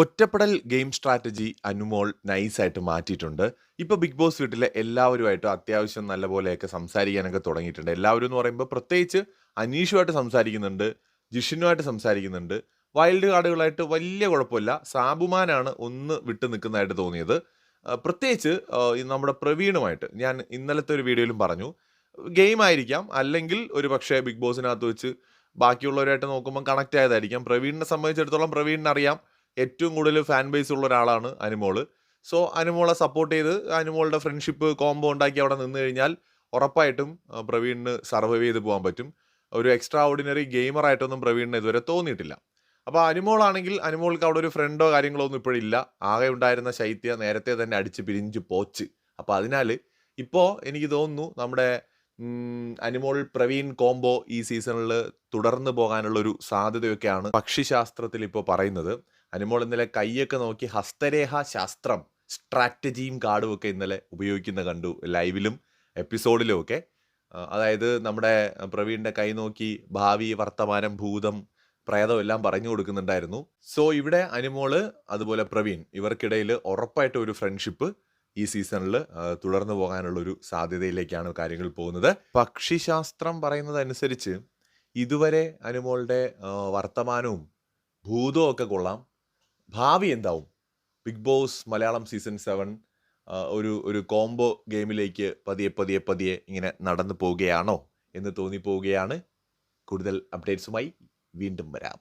ഒറ്റപ്പെടൽ game strategy Anumol നൈസായിട്ട് മാറ്റിയിട്ടുണ്ട്. ഇപ്പൊ ബിഗ് ബോസ് വീട്ടിലെ എല്ലാവരുമായിട്ടും അത്യാവശ്യം നല്ലപോലെയൊക്കെ സംസാരിക്കാനൊക്കെ തുടങ്ങിയിട്ടുണ്ട്. എല്ലാവരും എന്ന് പറയുമ്പോൾ പ്രത്യേകിച്ച് അനീഷുമായിട്ട് സംസാരിക്കുന്നുണ്ട്, ജിഷിനുമായിട്ട് സംസാരിക്കുന്നുണ്ട്. വൈൽഡ് കാർഡുകളായിട്ട് വലിയ കുഴപ്പമില്ല. സാബുമാനാണ് ഒന്ന് വിട്ടു നിൽക്കുന്നതായിട്ട് തോന്നിയത്. പ്രത്യേകിച്ച് നമ്മുടെ പ്രവീണുമായിട്ട് ഞാൻ ഇന്നലത്തെ ഒരു വീഡിയോയിലും പറഞ്ഞു. ഗെയിം ആയിരിക്കാം. അല്ലെങ്കിൽ ഒരു പക്ഷേ ബിഗ് ബോസിനകത്ത് വെച്ച് ബാക്കിയുള്ളവരായിട്ട് നോക്കുമ്പോൾ കണക്റ്റ് ആയതായിരിക്കാം. പ്രവീണിനെ സംബന്ധിച്ചിടത്തോളം പ്രവീണിന് അറിയാം ഏറ്റവും കൂടുതൽ ഫാൻ ബേസ് ഉള്ള ഒരാളാണ് അനുമോൾ. സോ അനുമോളെ സപ്പോർട്ട് ചെയ്ത് അനുമോളുടെ ഫ്രണ്ട്ഷിപ്പ് കോംബോ ഉണ്ടാക്കി അവിടെ നിന്ന് കഴിഞ്ഞാൽ ഉറപ്പായിട്ടും പ്രവീണിന് സർവൈവ് ചെയ്ത് പോകാൻ പറ്റും. ഒരു എക്സ്ട്രാ ഓർഡിനറി ഗെയിമറായിട്ടൊന്നും പ്രവീണിന് ഇതുവരെ തോന്നിയിട്ടില്ല. അപ്പോൾ അനുമോളാണെങ്കിൽ അനുമോൾക്ക് അവിടെ ഒരു ഫ്രണ്ടോ കാര്യങ്ങളോ ഒന്നും ഇപ്പോഴില്ല. ആകെ ഉണ്ടായിരുന്ന ശൈത്യ നേരത്തെ തന്നെ അടിച്ച് പിരിഞ്ഞ് പോച്ച്. അപ്പോൾ അതിനാൽ ഇപ്പോൾ എനിക്ക് തോന്നുന്നു നമ്മുടെ അനുമോൾ പ്രവീൺ കോംബോ ഈ സീസണിൽ തുടർന്ന് പോകാനുള്ള ഒരു സാധ്യതയൊക്കെയാണ് പക്ഷിശാസ്ത്രത്തിൽ ഇപ്പോൾ പറയുന്നത്. അനുമോൾ ഇന്നലെ കൈയൊക്കെ നോക്കി ഹസ്തരേഖ ശാസ്ത്രം സ്ട്രാറ്റജിയും കാർഡും ഒക്കെ ഇന്നലെ ഉപയോഗിക്കുന്ന കണ്ടു ലൈവിലും എപ്പിസോഡിലും ഒക്കെ. അതായത് നമ്മുടെ പ്രവീണിന്റെ കൈ നോക്കി ഭാവി, വർത്തമാനം, ഭൂതം, പ്രേതം എല്ലാം പറഞ്ഞു കൊടുക്കുന്നുണ്ടായിരുന്നു. സോ ഇവിടെ അനുമോൾ അതുപോലെ പ്രവീൺ ഇവർക്കിടയിൽ ഉറപ്പായിട്ട് ഒരു ഫ്രണ്ട്ഷിപ്പ് ഈ സീസണിൽ തുടർന്നു പോകാനുള്ള ഒരു സാധ്യതയിലേക്കാണ് കാര്യങ്ങൾ പോകുന്നത്. പക്ഷിശാസ്ത്രം പറയുന്നതനുസരിച്ച് ഇതുവരെ അനുമോളുടെ വർത്തമാനവും ഭൂതവും ഒക്കെ കൊള്ളാം. ഭാവി എന്താവും? Big boss Malayalam season seven ഒരു ഒരു കോംബോ ഗെയിമിലേക്ക് പതിയെ പതിയെ പതിയെ ഇങ്ങനെ നടന്നു പോവുകയാണോ എന്ന് തോന്നിപ്പോവുകയാണ്. കൂടുതൽ അപ്ഡേറ്റ്സുമായി വീണ്ടും വരാം.